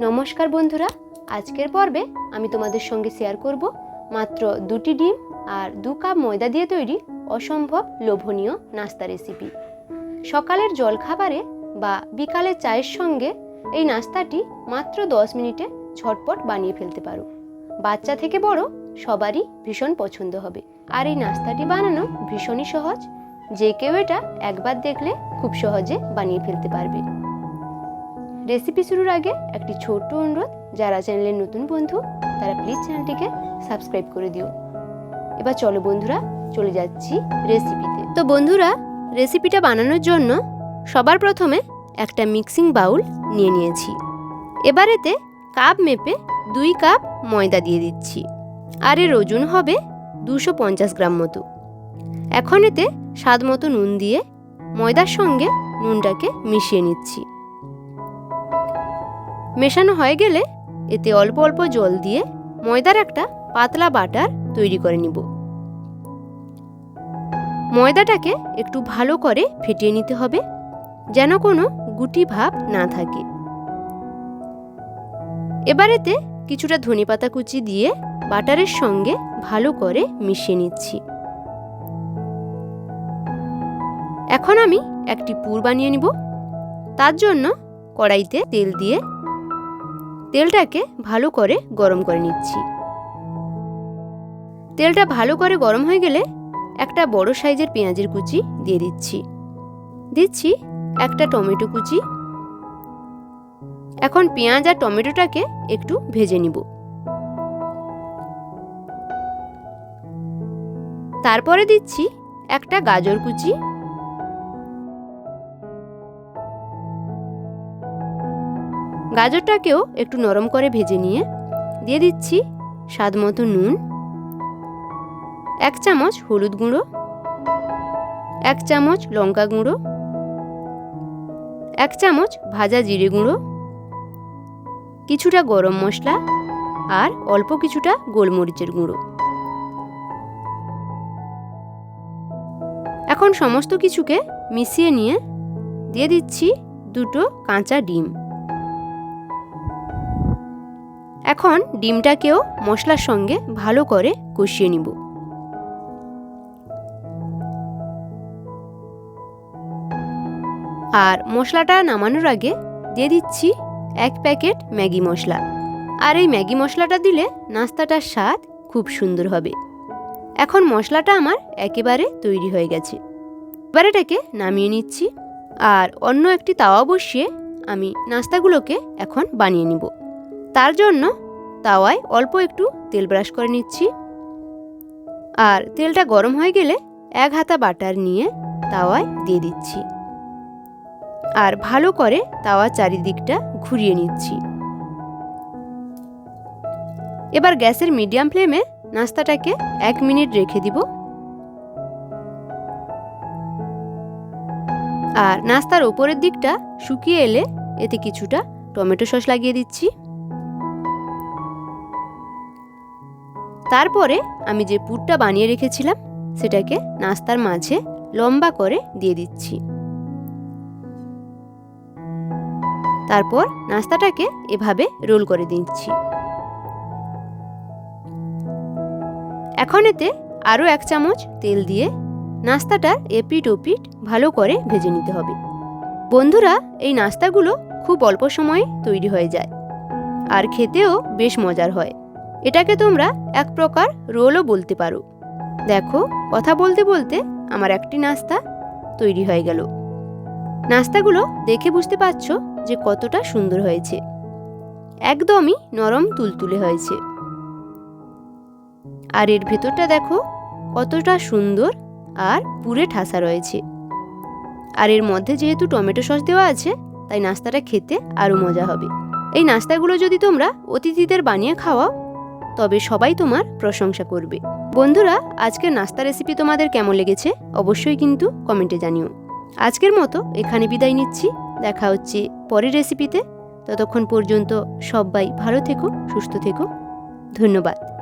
নমস্কার বন্ধুরা, আজকের পর্বে আমি তোমাদের সঙ্গে শেয়ার করব মাত্র দুটি ডিম আর দু কাপ ময়দা দিয়ে তৈরি অসম্ভব লোভনীয় নাস্তা রেসিপি সকালের জলখাবারে বা বিকালে চায়ের সঙ্গে এই নাস্তাটি মাত্র দশ মিনিটে ঝটপট বানিয়ে ফেলতে পারো। বাচ্চা থেকে বড় সবারই ভীষণ পছন্দ হবে আর এই নাস্তাটি বানানো ভীষণই সহজ। যে কেউ এটা একবার দেখলে খুব সহজে বানিয়ে ফেলতে পারবে। রেসিপি শুরুর আগে একটি ছোট্ট অনুরোধ, যারা চ্যানেলের নতুন বন্ধু, তারা প্লিজ চ্যানেলটিকে সাবস্ক্রাইব করে দিও। এবার চলো বন্ধুরা, চলে যাচ্ছি রেসিপিতে তো বন্ধুরা রেসিপিটা বানানোর জন্য সবার প্রথমে একটা মিক্সিং বাউল নিয়ে নিয়েছি। এবারেতে কাপ মেপে দুই কাপ ময়দা দিয়ে দিচ্ছি। আর এর ওজন হবে দুশো পঞ্চাশ গ্রাম মতো। এখন এতে স্বাদ মতো নুন দিয়ে ময়দার সঙ্গে নুনটাকে মিশিয়ে নিচ্ছি। মেশানো হয়ে গেলে এতে অল্প অল্প জল দিয়ে ময়দার একটা পাতলা বাটার তৈরি করে নিব। ময়দাটাকে একটু ভালো করে ফেটিয়ে নিতে হবে, যেন কোনো গুটি ভাব না থাকে। এবার এতে কিছুটা ধনেপাতা কুচি দিয়ে বাটারের সঙ্গে ভালো করে মিশিয়ে নিচ্ছি। এখন আমি একটি পুর বানিয়ে নিব। তার জন্য কড়াইতে তেল দিয়ে তেলটাকে ভালো করে গরম করে নিচ্ছি। তেলটা ভালো করে গরম হয়ে গেলে একটা বড় সাইজের পেঁয়াজের কুচি দিয়ে দিচ্ছি। দিচ্ছি একটা টমেটো কুচি। এখন পেঁয়াজ আর টমেটোটাকে একটু ভেজে নিব। তারপরে দিচ্ছি একটা গাজর কুচি। গাজরটাকেও একটু নরম করে ভেজে নিয়ে দিয়ে দিচ্ছি স্বাদ মতো নুন, এক চামচ হলুদ গুঁড়ো, এক চামচ লঙ্কা গুঁড়ো, এক চামচ ভাজা জিরে গুঁড়ো, কিছুটা গরম মশলা আর অল্প কিছুটা গোলমরিচের গুঁড়ো। এখন সমস্ত কিছুকে মিশিয়ে নিয়ে দিয়ে দিচ্ছি দুটো কাঁচা ডিম। এখন ডিমটাকেও মশলার সঙ্গে ভালো করে কষিয়ে নিব। আর মশলাটা নামানোর আগে দিয়ে দিচ্ছি এক প্যাকেট ম্যাগি মশলা। আর এই ম্যাগি মশলাটা দিলে নাস্তাটার স্বাদ খুব সুন্দর হবে। এখন মশলাটা আমার একেবারে তৈরি হয়ে গেছে। এবার এটাকে নামিয়ে নিচ্ছি। আর অন্য একটি তাওয়া বসিয়ে আমি নাস্তাগুলোকে এখন বানিয়ে নিব। তার জন্য তাওয়ায় অল্প একটু তেল ব্রাশ করে নিচ্ছি। আর তেলটা গরম হয়ে গেলে এক হাতা বাটার নিয়ে তাওয়ায় দিয়ে দিচ্ছি। আর ভালো করে তাওয়া চারিদিকটা ঘুরিয়ে নিচ্ছি। এবার গ্যাসের মিডিয়াম ফ্লেমে নাস্তাটাকে এক মিনিট রেখে দিব। আর নাস্তার ওপরের দিকটা শুকিয়ে এলে এতে কিছুটা টমেটো সস লাগিয়ে দিচ্ছি। তারপরে আমি যে পুরটা বানিয়ে রেখেছিলাম, সেটাকে নাস্তার মাঝে লম্বা করে দিয়ে দিচ্ছি। তারপর নাস্তাটাকে এভাবে রোল করে দিচ্ছি। এখন এতে আরও এক চামচ তেল দিয়ে নাস্তাটার এপিট ওপিট ভালো করে ভেজে নিতে হবে। বন্ধুরা, এই নাস্তাগুলো খুব অল্প সময়ে তৈরি হয়ে যায়। আর খেতেও বেশ মজার হয়। এটাকে তোমরা এক প্রকার রোলও বলতে পারো। দেখো, কথা বলতে বলতে আমার একটি নাস্তা তৈরি হয়ে গেল। নাস্তাগুলো দেখে বুঝতে পারছ যে কতটা সুন্দর হয়েছে। একদমই নরম তুলতুলে হয়েছে। আর এর ভেতরটা দেখো, কতটা সুন্দর আর পুরে ঠাসা রয়েছে। আর এর মধ্যে যেহেতু টমেটো সস দেওয়া আছে, তাই নাস্তাটা খেতে আরও মজা হবে। এই নাস্তাগুলো যদি তোমরা অতিথিদের বানিয়ে খাওয়াও তবে সবাই তোমার প্রশংসা করবে। বন্ধুরা, আজকের নাস্তা রেসিপি তোমাদের কেমন লেগেছে? অবশ্যই কিন্তু কমেন্টে জানিও। আজকের মতো এখানে বিদায় নিচ্ছি। দেখা হচ্ছে পরের রেসিপিতে ততক্ষণ পর্যন্ত সবাই ভালো থেকো, সুস্থ থেকো। ধন্যবাদ।